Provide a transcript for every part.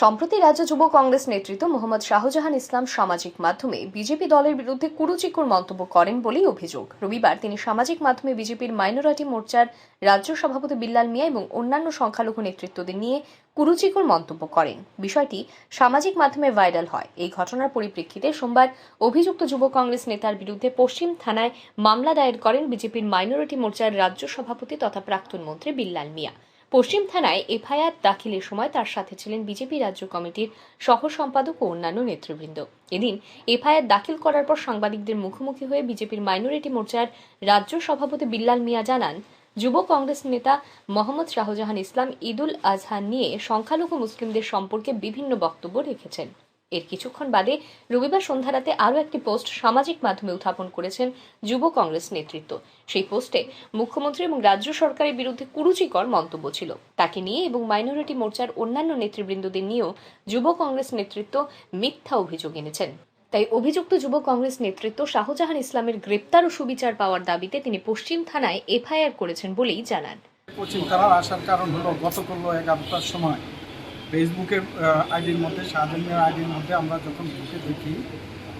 সম্প্রতি রাজ্য যুব কংগ্রেস নেতৃত্ব মোহাম্মদ শাহজাহান ইসলাম সামাজিক মাধ্যমে বিজেপি দলের বিরুদ্ধে কুরুচিকর মন্তব্য করেন বলেই অভিযোগ। রবিবার তিনি সামাজিক মাধ্যমে বিজেপির মাইনরিটি মোর্চার রাজ্য সভাপতি বিল্লাল মিয়া এবং অন্যান্য সংখ্যালঘু নেতৃত্বদের নিয়ে কুরুচিকর মন্তব্য করেন। বিষয়টি সামাজিক মাধ্যমে ভাইরাল হয়। এই ঘটনার পরিপ্রেক্ষিতে সোমবার অভিযুক্ত যুব কংগ্রেস নেতার বিরুদ্ধে পশ্চিম থানায় মামলা দায়ের করেন বিজেপির মাইনরিটি মোর্চার রাজ্য সভাপতি তথা প্রাক্তন মন্ত্রী বিল্লাল মিয়া। পশ্চিম থানায় এফআইআর দাখিলের সময় তার সাথে ছিলেন বিজেপি রাজ্য কমিটির সহ সম্পাদক ও অন্যান্য নেতৃবৃন্দ। এদিন এফআইআর দাখিল করার পর সাংবাদিকদের মুখোমুখি হয়ে বিজেপির মাইনরিটি মোর্চার রাজ্য সভাপতি বিল্লাল মিয়া জানান, যুব কংগ্রেস নেতা মোহাম্মদ শাহজাহান ইসলাম ঈদুল আজহা নিয়ে সংখ্যালঘু মুসলিমদের সম্পর্কে বিভিন্ন বক্তব্য রেখেছেন। এর কিছুক্ষণ বাদে রবিবার সন্ধ্যারাতে আরও একটি পোস্ট সামাজিক মাধ্যমে উত্থাপন করেছেন যুব কংগ্রেস নেতৃত্ব। সেই পোস্টে মুখ্যমন্ত্রী এবং রাজ্য সরকারের বিরুদ্ধে কুরুচিকর মন্তব্য ছিল। তাকে নিয়ে এবং মাইনরিটি মোর্চার অন্যান্য নেতৃবৃন্দদের নিয়েও যুব কংগ্রেস নেতৃত্ব মিথ্যা অভিযোগ এনেছেন। তাই অভিযুক্ত যুব কংগ্রেস নেতৃত্ব শাহজাহান ইসলামের গ্রেপ্তার ও সুবিচার পাওয়ার দাবিতে তিনি পশ্চিম থানায় এফআইআর করেছেন বলেই জানান। পশ্চিম থানার আসার কারণ হলো গতকাল এগারোটার সময় ফেসবুকের আইডির মধ্যে, শাহজাহানের আইডির মধ্যে আমরা যখন ঢুকে দেখি,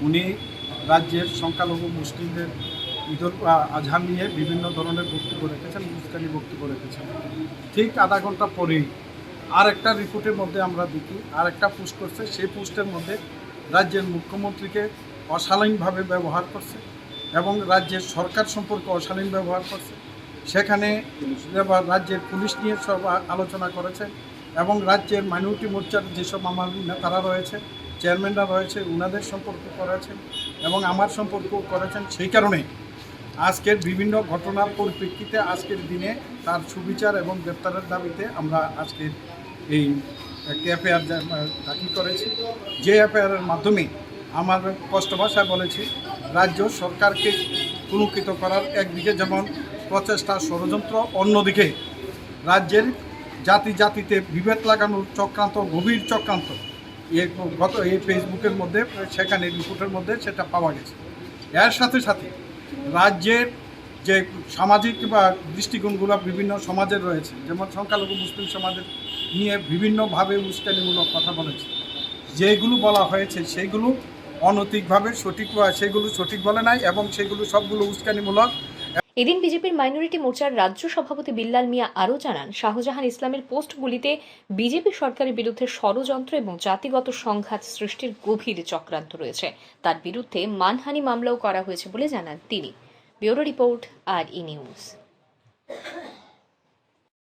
উনি রাজ্যের সংখ্যালঘু মুসলিমদের ঈদুল আজহা নিয়ে বিভিন্ন ধরনের বক্তব্য রেখেছেন মুস্কানি বক্তব্য রেখেছেন। ঠিক আধা ঘণ্টা পরেই আর একটা রিপোর্টের মধ্যে আমরা দেখি আর একটা পোস্ট করছে। সেই পোস্টের মধ্যে রাজ্যের মুখ্যমন্ত্রীকে অশালীনভাবে ব্যবহার করছে এবং রাজ্যের সরকার সম্পর্কে অশালীন ব্যবহার করছে। সেখানে রাজ্যের পুলিশ নিয়ে সব আলোচনা করেছে। এবং রাজ্যের মাইনরিটি মোর্চার যেসব আমার নেতারা রয়েছে, চেয়ারম্যানরা রয়েছে ওনাদের সম্পর্ক করেছেন এবং আমার সম্পর্ক করেছেন সেই কারণে আজকের বিভিন্ন ঘটনার পরিপ্রেক্ষিতে আজকের দিনে তার সুবিচার এবং গ্রেপ্তারের দাবিতে আমরা আজকের এই একটি এফআইআর দাখিল করেছি। যে এফআইআরের মাধ্যমে আমার কষ্ট ভাষায় বলেছি, রাজ্য সরকারকে কুলুকিত করার একদিকে যেমন প্রচেষ্টা ষড়যন্ত্র, অন্যদিকে রাজ্যের জাতি জাতিতে বিভেদ লাগানোর চক্রান্ত, গভীর চক্রান্ত। গত এই ফেসবুকের মধ্যে, সেখানে রিপোর্টের মধ্যে সেটা পাওয়া গেছে। এর সাথে সাথে রাজ্যের যে সামাজিক বা দৃষ্টিকোণগুলো বিভিন্ন সমাজের রয়েছে, যেমন সংখ্যালঘু মুসলিম সমাজের নিয়ে বিভিন্নভাবে উস্কানিমূলক কথা বলেছে। যেগুলো বলা হয়েছে সেগুলো অনৈতিকভাবে সঠিক, সেগুলো সঠিক বলে নাই এবং সেগুলো সবগুলো উস্কানিমূলক এদিন বিজেপির মাইনরিটি মোর্চার রাজ্য সভাপতি বিল্লাল মিয়া আরও জানান, শাহজাহান ইসলামের পোস্টগুলিতে বিজেপি সরকারের বিরুদ্ধে ষড়যন্ত্র এবং জাতিগত সংঘাত সৃষ্টির গভীর চক্রান্ত রয়েছে। তার বিরুদ্ধে মানহানি মামলাও করা হয়েছে বলে জানান তিনি। Bureau report R E news.